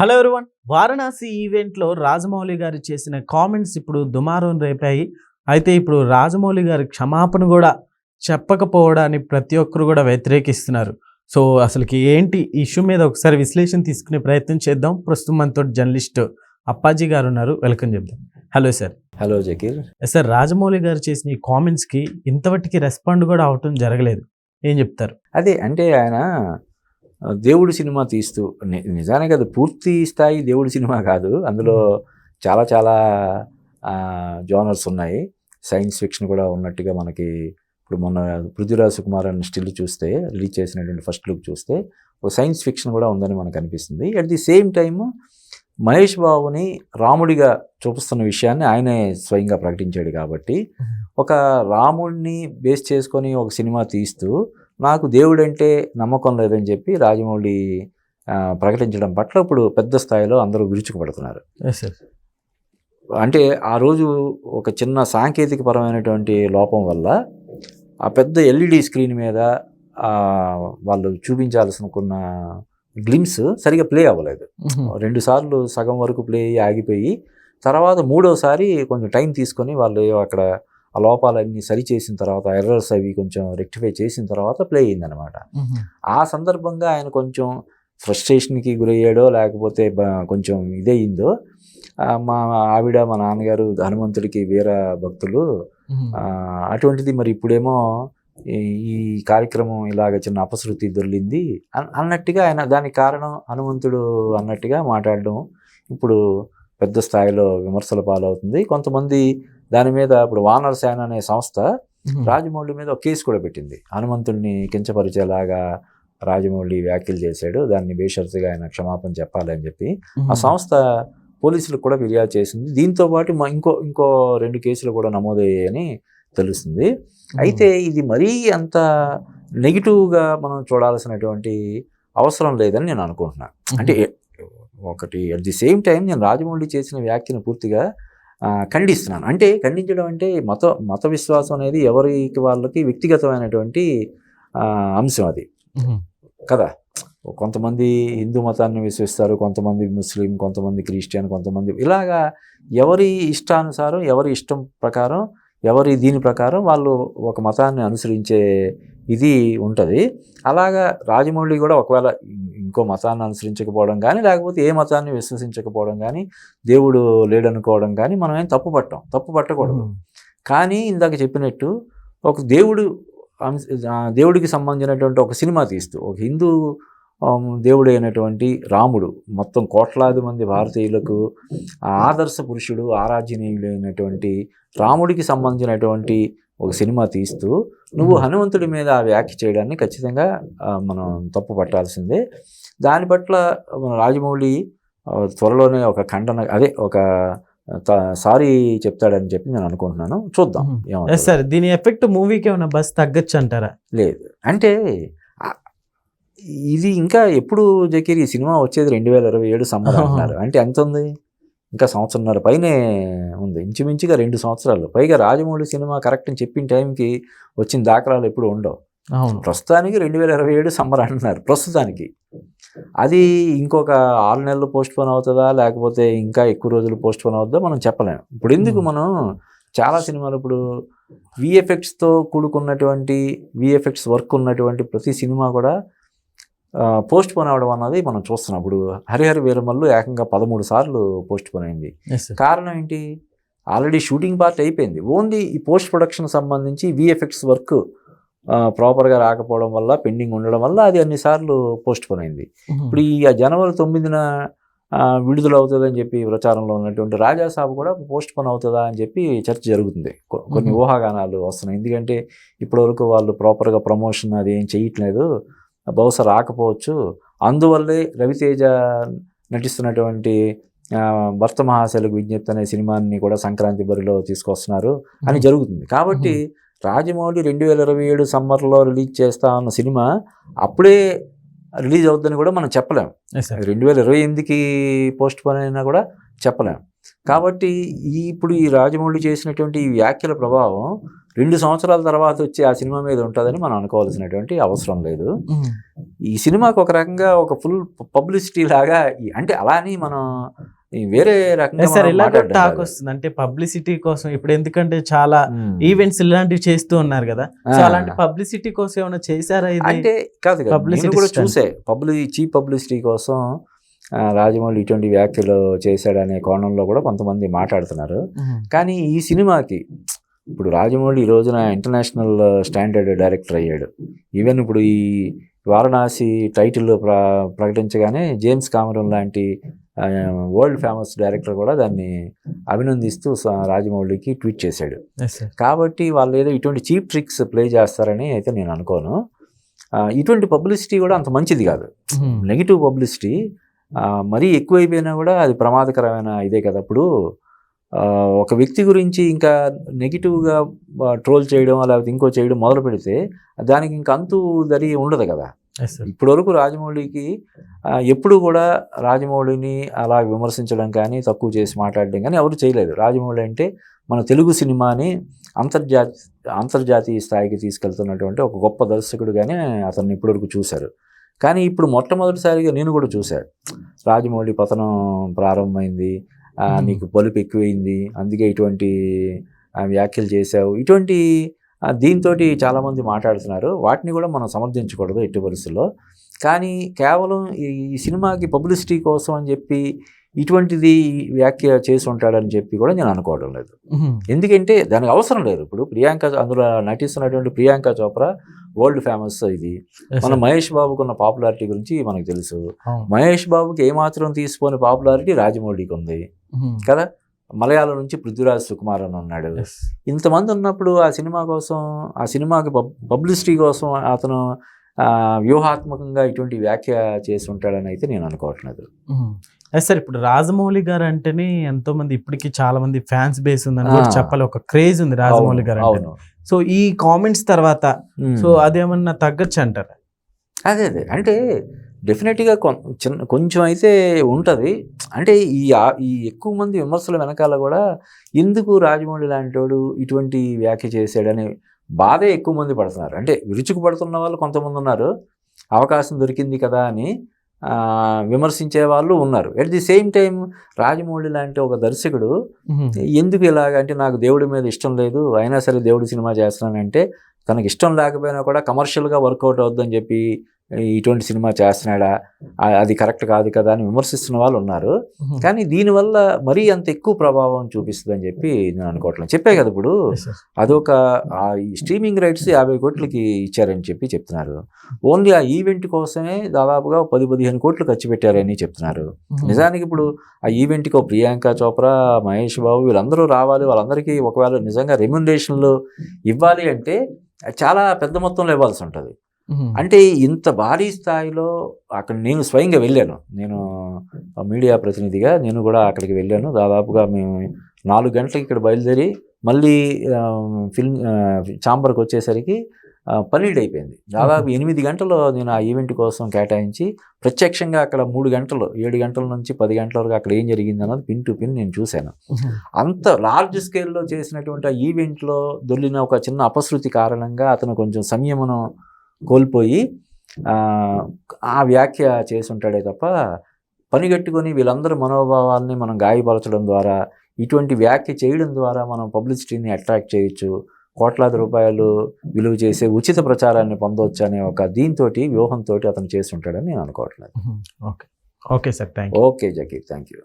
Hello everyone Varanasi ఈవెంట్లో రాజమౌళి గారు చేసిన comments ఇప్పుడు దుమారం రేపాయి. అయితే ఇప్పుడు రాజమౌళి గారి క్షమాపణ కూడా చెప్పకపోవడాన్ని ప్రతి ఒక్కరు కూడా వ్యతిరేకిస్తున్నారు. సో అసలుకి ఏంటి ఈ ఇష్యూ మీద ఒకసారి విశ్లేషణ తీసుకునే ప్రయత్నం చేద్దాం. ప్రస్తుతం మనతో జర్నలిస్ట్ అప్పాజీ గారు ఉన్నారు. వెల్కమ్ చెప్దాం. Hello sir hello Zakir. Sir Rajamouli garu చేసిన ఈ కామెంట్స్కి ఇంతవరకు రెస్పాండ్ కూడా అవటం జరగలేదు. ఏం చెప్తారు? అదే అంటే ఆయన దేవుడు సినిమా తీస్తూ నిజానికి అది పూర్తి స్థాయి దేవుడు సినిమా కాదు. అందులో చాలా చాలా జోనర్స్ ఉన్నాయి. సైన్స్ ఫిక్షన్ కూడా ఉన్నట్టుగా మనకి ఇప్పుడు మొన్న పృథ్వీరాజ్ సుకుమార్ అని స్టిల్ చూస్తే రిలీజ్ చేసినటువంటి ఫస్ట్ లుక్ చూస్తే ఒక సైన్స్ ఫిక్షన్ కూడా ఉందని మనకు అనిపిస్తుంది. At the same time Mahesh బాబుని రాముడిగా చూపిస్తున్న విషయాన్ని ఆయనే స్వయంగా ప్రకటించాడు కాబట్టి ఒక రాముడిని బేస్ చేసుకొని ఒక సినిమా తీస్తూ నాకు దేవుడంటే నమ్మకం లేదని చెప్పి రాజమౌళి ప్రకటించడం పట్ల ఇప్పుడు పెద్ద స్థాయిలో అందరూ విరుచుకుపడుతున్నారు. అంటే ఆ రోజు ఒక చిన్న సాంకేతిక పరమైనటువంటి లోపం వల్ల ఆ పెద్ద ఎల్ఈడి స్క్రీన్ మీద వాళ్ళు చూపించాల్సిన గ్లిమ్స్ సరిగా ప్లే అవ్వలేదు. రెండు సార్లు సగం వరకు ప్లే అయ్యి ఆగిపోయి తర్వాత మూడోసారి కొంచెం టైం తీసుకొని వాళ్ళు అక్కడ ఆ లోపాలన్నీ సరి చేసిన తర్వాత ఎర్రర్స్ అవి కొంచెం రెక్టిఫై చేసిన తర్వాత ప్లే అయిందనమాట ఆ సందర్భంగా ఆయన కొంచెం ఫ్రస్ట్రేషన్కి గురయ్యాడో లేకపోతే కొంచెం ఇదయిందో ఆ, మా ఆవిడ మా నాన్నగారు హనుమంతుడికి వీర భక్తులు అటువంటిది మరి ఇప్పుడేమో ఈ- కార్యక్రమం ఇలాగ చిన్న అపశృతి దొర్లింది అన్- అన్నట్టుగా ఆయన దానికి కారణం హనుమంతుడు అన్నట్టుగా మాట్లాడడం ఇప్పుడు పెద్ద స్థాయిలో విమర్శల పాలవుతుంది. కొంతమంది దాని మీద ఇప్పుడు వానర్ సేన అనే సంస్థ రాజమౌళి మీద ఒక కేసు కూడా పెట్టింది. హనుమంతుడిని కించపరిచేలాగా రాజమౌళి వ్యాఖ్యలు చేశాడు. దాన్ని బేషరతుగా ఆయన క్షమాపణ చెప్పాలి అని చెప్పి ఆ సంస్థ పోలీసులకు కూడా ఫిర్యాదు చేసింది. దీంతో పాటు మా ఇంకో ఇంకో రెండు కేసులు కూడా నమోదయ్యాయని తెలుస్తుంది. అయితే ఇది మరీ అంత నెగిటివ్గా మనం చూడాల్సినటువంటి అవసరం లేదని నేను అనుకుంటున్నాను అంటే ఒకటి అట్ ది సేమ్ టైం నేను రాజమౌళి చేసిన వ్యాఖ్యను పూర్తిగా ఖండిస్తున్నాను. అంటే ఖండించడం అంటే మత మత విశ్వాసం అనేది ఎవరికి వాళ్ళకి వ్యక్తిగతమైనటువంటి అంశం అది. కదా? కొంతమంది హిందూ మతాన్ని విశ్వసిస్తారు కొంతమంది ముస్లిం కొంతమంది క్రిస్టియన్ కొంతమంది ఇలాగా ఎవరి ఇష్టానుసారం ఎవరి ఇష్టం ప్రకారం ఎవరి దీని ప్రకారం వాళ్ళు ఒక మతాన్ని అనుసరించే ఇది ఉంటుంది. అలాగా రాజమౌళి కూడా ఒకవేళ ఇంకో మతాన్ని అనుసరించకపోవడం కానీ లేకపోతే ఏ మతాన్ని విశ్వసించకపోవడం కానీ దేవుడు లేడనుకోవడం కానీ మనం ఏం తప్పు పట్టాం తప్పు పట్టకూడదు. కానీ ఇందాక చెప్పినట్టు ఒక దేవుడు దేవుడికి సంబంధించినటువంటి ఒక సినిమా తీస్తూ ఒక హిందూ దేవుడు అయినటువంటి రాముడు మొత్తం కోట్లాది మంది భారతీయులకు ఆదర్శ పురుషుడు ఆరాధ్యనీయుడైనటువంటి రాముడికి సంబంధించినటువంటి ఒక సినిమా తీస్తూ నువ్వు హనుమంతుడి మీద ఆ వ్యాఖ్య చేయడాన్ని ఖచ్చితంగా మనం తప్పు పట్టాల్సిందే. దాని పట్ల మన రాజమౌళి త్వరలోనే ఒక ఖండన అదే ఒక సారీ చెప్తాడని చెప్పి నేను అనుకుంటున్నాను. చూద్దాం. సార్ దీని ఎఫెక్ట్ మూవీకి ఏమైనా బస్ తగ్గచ్చు అంటారా లేదు. అంటే ఇది ఇంకా ఎప్పుడు జకీర్ ఈ సినిమా వచ్చేది రెండు వేల ఇరవై ఏడు సమ్మర్ అంటున్నారు. అంటే ఎంత ఉంది ఇంకా సంవత్సరంన్నర పైనే ఉంది. ఇంచుమించుగా రెండు సంవత్సరాలు. పైగా రాజమౌళి సినిమా కరెక్ట్ అని చెప్పిన టైంకి వచ్చిన దాఖలాలు ఎప్పుడు ఉండవు. ప్రస్తుతానికి రెండు వేల ఇరవై ఏడు సమ్మర్ అంటున్నారు. ప్రస్తుతానికి. అది ఇంకొక ఆరు నెలలు పోస్ట్ పోన్ అవుతుందా? లేకపోతే ఇంకా ఎక్కువ రోజులు పోస్ట్ పోన్ అవుతుందా? మనం చెప్పలేము ఇప్పుడు ఎందుకు. మనం చాలా సినిమాలు ఇప్పుడు విఎఫ్ఎక్స్తో కూడుకున్నటువంటి విఎఫ్ఎక్స్ వర్క్ ఉన్నటువంటి ప్రతి సినిమా కూడా పోస్ట్ పోన్ అవడం అన్నది మనం చూస్తున్నాం. ఇప్పుడు హరిహర వీరమల్లు ఏకంగా పదమూడు సార్లు పోస్ట్ పోన్ అయింది. కారణం ఏంటి? ఆల్రెడీ షూటింగ్ పార్ట్ అయిపోయింది. ఓన్లీ ఈ పోస్ట్ ప్రొడక్షన్ సంబంధించి విఎఫ్ఎక్స్ వర్క్ ప్రాపర్గా రాకపోవడం వల్ల పెండింగ్ ఉండడం వల్ల అది అన్నిసార్లు పోస్ట్ పోన్ అయింది. ఇప్పుడు ఈ జనవరి తొమ్మిదిన విడుదల అవుతుందని చెప్పి ప్రచారంలో ఉన్నటువంటి రాజా సాబ్ కూడా పోస్ట్ పోన్ అవుతుందా అని చెప్పి చర్చ జరుగుతుంది. కొన్ని. ఊహాగానాలు వస్తున్నాయి. ఎందుకంటే ఇప్పటివరకు వాళ్ళు ప్రాపర్గా ప్రమోషన్ అది ఏం చేయట్లేదు. బహుశా రాకపోవచ్చు. అందువల్లే రవితేజ నటిస్తున్నటువంటి భర్త మహాశైలకు విజ్ఞప్తి అనే సినిమాని కూడా సంక్రాంతి బరిలో తీసుకొస్తున్నారు అని జరుగుతుంది. కాబట్టి రాజమౌళి రెండు వేల ఇరవై ఏడు సమ్మర్లో రిలీజ్ చేస్తా ఉన్న సినిమా అప్పుడే రిలీజ్ అవుతుందని కూడా మనం చెప్పలేం. రెండు వేల ఇరవై ఎనిమిదికి పోస్ట్ పోన్ అయినా కూడా చెప్పలేం. కాబట్టి ఈ ఇప్పుడు ఈ రాజమౌళి చేసినటువంటి ఈ వ్యాఖ్యల ప్రభావం రెండు సంవత్సరాల తర్వాత వచ్చి ఆ సినిమా మీద ఉంటుందని మనం అనుకోవాల్సినటువంటి అవసరం లేదు. ఈ సినిమాకి ఒక రకంగా ఒక ఫుల్ పబ్లిసిటీ లాగా అంటే అలా అని మనం వేరే రకంగా టాక్. వస్తుంది అంటే పబ్లిసిటీ కోసం ఇప్పుడు ఎందుకంటే చాలా. ఈవెంట్స్ ఇలాంటివి చేస్తూ ఉన్నారు కదా సో. అలాంటి పబ్లిసిటీ కోసం ఏమైనా చేశారా అంటే కాదు Publicity కూడా. చూసే పబ్లిక్ చీప్ పబ్లిసిటీ కోసం రాజమౌళి ఇటువంటి వ్యాఖ్యలు చేశాడనే కోణంలో కూడా కొంతమంది మాట్లాడుతున్నారు. కానీ ఈ సినిమాకి ఇప్పుడు రాజమౌళి ఈ రోజున ఇంటర్నేషనల్ స్టాండర్డ్ డైరెక్టర్ అయ్యాడు. ఈవెన్ ఇప్పుడు ఈ వారణాసి టైటిల్ ప్ర ప్రకటించగానే జేమ్స్ కామరన్ లాంటి వరల్డ్ ఫేమస్ డైరెక్టర్ కూడా దాన్ని అభినందిస్తూ రాజమౌళికి ట్వీట్ చేశాడు. కాబట్టి వాళ్ళు ఏదో ఇటువంటి చీప్ ట్రిక్స్ ప్లే చేస్తారని అయితే నేను అనుకోను. ఆ, ఇటువంటి పబ్లిసిటీ కూడా అంత మంచిది కాదు. నెగిటివ్ పబ్లిసిటీ మరీ ఎక్కువైపోయినా కూడా అది ప్రమాదకరమైన ఇదే కదా. ఇప్పుడు ఆ, ఒక వ్యక్తి గురించి ఇంకా నెగిటివ్గా ట్రోల్ చేయడం లేకపోతే ఇంకో చేయడం మొదలు పెడితే దానికి ఇంకా అంతు దరి ఉండదు కదా Yes, sir. ఇప్పటివరకు రాజమౌళికి ఎప్పుడు కూడా రాజమౌళిని అలా విమర్శించడం కానీ తక్కువ చేసి మాట్లాడడం కానీ ఎవరు చేయలేదు రాజమౌళి అంటే మన తెలుగు సినిమాని అంతర్జాతి అంతర్జాతీయ స్థాయికి తీసుకెళ్తున్నటువంటి ఒక గొప్ప దర్శకుడుగానే అతన్ని ఇప్పటివరకు చూశారు కానీ ఇప్పుడు మొట్టమొదటిసారిగా నేను కూడా చూశాను రాజమౌళి పతనం ప్రారంభమైంది. నీకు పలుపు ఎక్కువైంది అందుకే ఇటువంటి వ్యాఖ్యలు చేశావు. ఇటువంటి దీంతో చాలామంది మాట్లాడుతున్నారు. వాటిని కూడా మనం సమర్థించకూడదు ఎట్టి పరిస్థితుల్లో. కానీ కేవలం ఈ సినిమాకి పబ్లిసిటీ కోసం అని చెప్పి ఇటువంటిది వ్యాఖ్య చేసి ఉంటాడని చెప్పి కూడా నేను అనుకోవడం లేదు. ఎందుకంటే దానికి అవసరం లేదు. ఇప్పుడు ప్రియాంక అందులో నటిస్తున్నటువంటి ప్రియాంక చోప్రా వరల్డ్ ఫేమస్ ఇది. మన. మహేష్ బాబుకున్న పాపులారిటీ గురించి మనకు తెలుసు. మహేష్ బాబుకి ఏమాత్రం తీసుకోని పాపులారిటీ రాజమౌళికి ఉంది. కదా? మలయాళం నుంచి పృథ్వీరాజ్ సుకుమార్ అని ఉన్నాడు. ఇంతమంది ఉన్నప్పుడు ఆ సినిమా కోసం ఆ సినిమాకి పబ్ పబ్లిసిటీ కోసం అతను ఆ, వ్యూహాత్మకంగా ఇటువంటి వ్యాఖ్య చేసి ఉంటాడని అయితే నేను అనుకోవట్లేదు. ఎస్ సార్ ఇప్పుడు రాజమౌళి గారు అంటేనే ఎంతో మంది ఇప్పటికీ చాలా మంది ఫ్యాన్స్ బేస్ ఉందని కూడా. చెప్పాలి. ఒక క్రేజ్ ఉంది రాజమౌళి గారు అంటే అవును. సో ఈ కామెంట్స్ తర్వాత. సో అదేమన్నా తగ్గచ్చు అంటారా అదే అదే. అంటే డెఫినెట్గా కొం- చిన్న కొంచెం అయితే ఉంటుంది. అంటే ఈ ఈ ఎక్కువ మంది విమర్శల వెనకాల కూడా ఎందుకు రాజమౌళి లాంటోడు ఇటువంటి వ్యాఖ్య చేశాడని బాధే ఎక్కువ మంది పడుతున్నారు. అంటే విరుచుకు పడుతున్న వాళ్ళు కొంతమంది ఉన్నారు. అవకాశం దొరికింది కదా అని విమర్శించే వాళ్ళు ఉన్నారు. At the same time Rajamouli లాంటి ఒక దర్శకుడు. ఎందుకు ఇలాగ అంటే నాకు దేవుడి మీద ఇష్టం లేదు అయినా సరే దేవుడి సినిమా చేస్తున్నానంటే తనకి ఇష్టం లేకపోయినా కూడా కమర్షియల్గా వర్కౌట్ అవుద్దని చెప్పి ఇటువంటి సినిమా చేస్తున్నాడా అది కరెక్ట్ కాదు కదా అని విమర్శిస్తున్న వాళ్ళు ఉన్నారు. కానీ దీనివల్ల మరీ అంత ఎక్కువ ప్రభావం చూపిస్తుందని చెప్పి నేను అనుకోవట్లేదు చెప్పే కదా ఇప్పుడు. అదొక ఆ ఈ స్ట్రీమింగ్ రైట్స్ యాభై కోట్లకి ఇచ్చారని చెప్పి చెప్తున్నారు ఓన్లీ ఆ ఈవెంట్ కోసమే దాదాపుగా పది పదిహేను కోట్లు ఖర్చు పెట్టారని చెప్తున్నారు. నిజానికి ఇప్పుడు ఆ ఈవెంట్కి ప్రియాంక చోప్రా మహేష్ బాబు వీళ్ళందరూ రావాలి వాళ్ళందరికీ ఒకవేళ నిజంగా రెమ్యునరేషన్లు ఇవ్వాలి అంటే చాలా పెద్ద మొత్తంలో ఇవ్వాల్సి ఉంటుంది. అంటే ఇంత భారీ స్థాయిలో అక్కడ నేను స్వయంగా వెళ్ళాను. నేను మీడియా ప్రతినిధిగా నేను కూడా అక్కడికి వెళ్ళాను. దాదాపుగా మేము నాలుగు గంటలకి ఇక్కడ బయలుదేరి మళ్ళీ ఫిల్మ్ ఆ, ఛాంబర్కి వచ్చేసరికి పన్నెండు అయిపోయింది. దాదాపు ఎనిమిది గంటలు నేను ఆ ఈవెంట్ కోసం కేటాయించి ప్రత్యక్షంగా అక్కడ మూడు గంటలు ఏడు గంటల నుంచి పది గంటల వరకు అక్కడ ఏం జరిగింది అన్నది పిన్ టు పిన్ నేను చూశాను. అంత లార్జ్ స్కేల్లో చేసినటువంటి ఆ ఈవెంట్లో దొల్లిన ఒక చిన్న అపశృతి కారణంగా అతను కొంచెం సంయమనం కోల్పోయి ఆ, వ్యాఖ్య చేసి ఉంటాడే తప్ప పనిగట్టుకొని వీళ్ళందరూ మనోభావాల్ని మనం గాయపరచడం ద్వారా ఇటువంటి వ్యాఖ్య చేయడం ద్వారా మనం పబ్లిసిటీని అట్రాక్ట్ చేయొచ్చు. కోట్లాది రూపాయలు విలువ చేసే ఉచిత ప్రచారాన్ని పొందవచ్చు అనే ఒక దీంతో వ్యూహంతో అతను చేసి ఉంటాడని నేను అనుకోవట్లేదు. Okay. Okay sir. Thank okay Zakir. Thank you